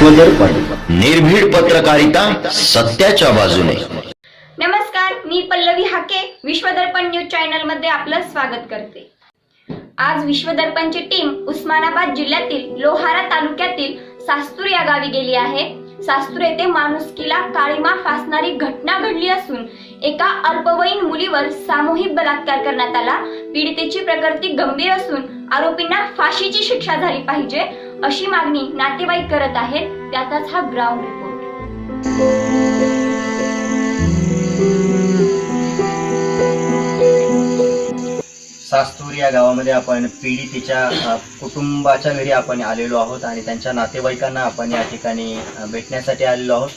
विश्वदर्पण निर्भीड पत्रकारिता सत्याच्या बाजूने. नमस्कार मी पल्लवी हाके विश्वदर्पण न्यूज चॅनलमध्ये आपलं स्वागत करते. आज विश्वदर्पणची टीम उस्मानाबाद जिल्ह्यातील लोहारा तालुक्यातील सास्तूर या गावी गेली आहे. सास्तूर येथे माणुसकीला काळीमा फासणारी घटना घडली असून एका अल्पवयीन मुलीवर सामूहिक बलात्कार करण्यात आला. पीडितेची प्रकृती गंभीर असून आरोपींना फाशीची शिक्षा झाली पाहिजे. अशी मागणी नातेवाईक करत आहेत त्याचाच हा ग्राउंड रिपोर्ट सास्तूर या गावामध्ये आपण पीडितेच्या कुटुंबाच्या घरी आपण आलेलो आहोत आणि त्यांच्या नातेवाईकांना आपण या ठिकाणी भेटण्यासाठी आलेलो आहोत.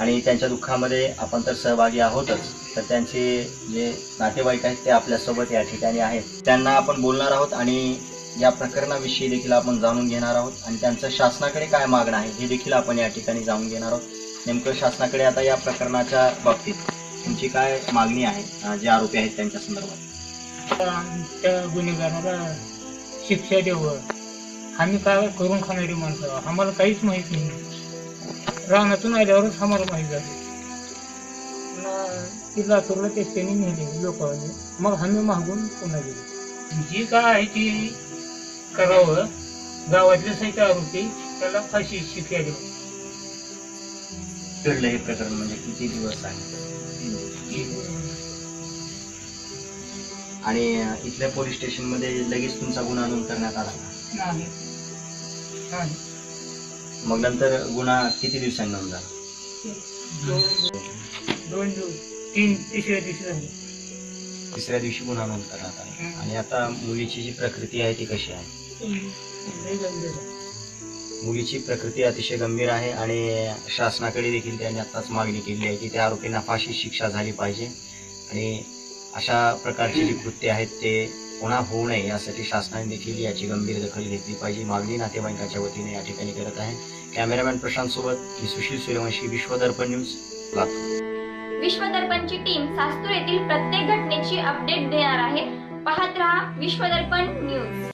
आणि त्यांच्या दुःखामध्ये आपण तर सहभागी आहोतच. तर त्यांचे जे नातेवाईक आहेत ते आपल्यासोबत या ठिकाणी आहेत. त्यांना आपण बोलणार आहोत आणि या प्रकरणाविषयी देखील आपण जाणून घेणार आहोत आणि त्यांचं शासनाकडे काय मागणं आहे हे देखील आपण या ठिकाणी जाणून घेणार आहोत. नेमकं शासनाकडे आता या प्रकरणाच्या बाबतीत तुमची काय मागणी आहे जे आरोपी आहेत त्यांच्या संदर्भात? त्या गुन्हेगाराला शिक्षा द्यावं. आम्ही काय करून खाणारी माणसं? आम्हाला काहीच माहीत नाही. रानातून आल्यावरच आम्हाला माहीत झालं. ती लातूरला ते त्यांनी नेले लोकांनी. मग आम्ही मागून पुन्हा गेलो. जी काय आहे ती करावं. गावातले सहित आरोपी त्याला फाशी शिक्षा द्यावं घडलं हे प्रकरण म्हणजे किती दिवस आहे? आणि इथल्या पोलीस स्टेशनमध्ये लगेच तुमचा गुन्हा नोंद करण्यात आला? नाही. नाही. मग नंतर गुन्हा किती दिवसांनी नोंद झाला? दोन दोन दिवस. तीन तिसऱ्या दिवशी झाले. तिसऱ्या दिवशी गुन्हा नोंद करण्यात आला. आणि आता मुलीची जी प्रकृती आहे ती कशी आहे. मुलीची प्रकृती अतिशय गंभीर आहे आणि शासनाकडे देखील त्यांनी आत्ताच मागणी केली आहे की त्या आरोपींना फाशी शिक्षा झाली पाहिजे. आणि अशा प्रकारची जी कृत्य आहेत ते पुन्हा होऊ नये यासाठी शासनाने देखील याची गंभीर दखल घेतली पाहिजे. मागणी नातेवाईकांच्या वतीने या ठिकाणी करत आहे. कॅमेरामॅन प्रशांत सोबत मी सुशील सूर्यवंशी विश्वदर्पण न्यूज लातूर. विश्वदर्पणची टीम सास्तूर येथील प्रत्येक घटनेची अपडेट देणार आहे. पाहत रहा विश्वदर्पण न्यूज.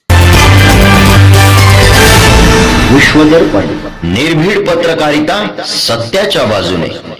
विश्वदर्पण. निर्भीड पत्रकारिता सत्याच्या बाजूने.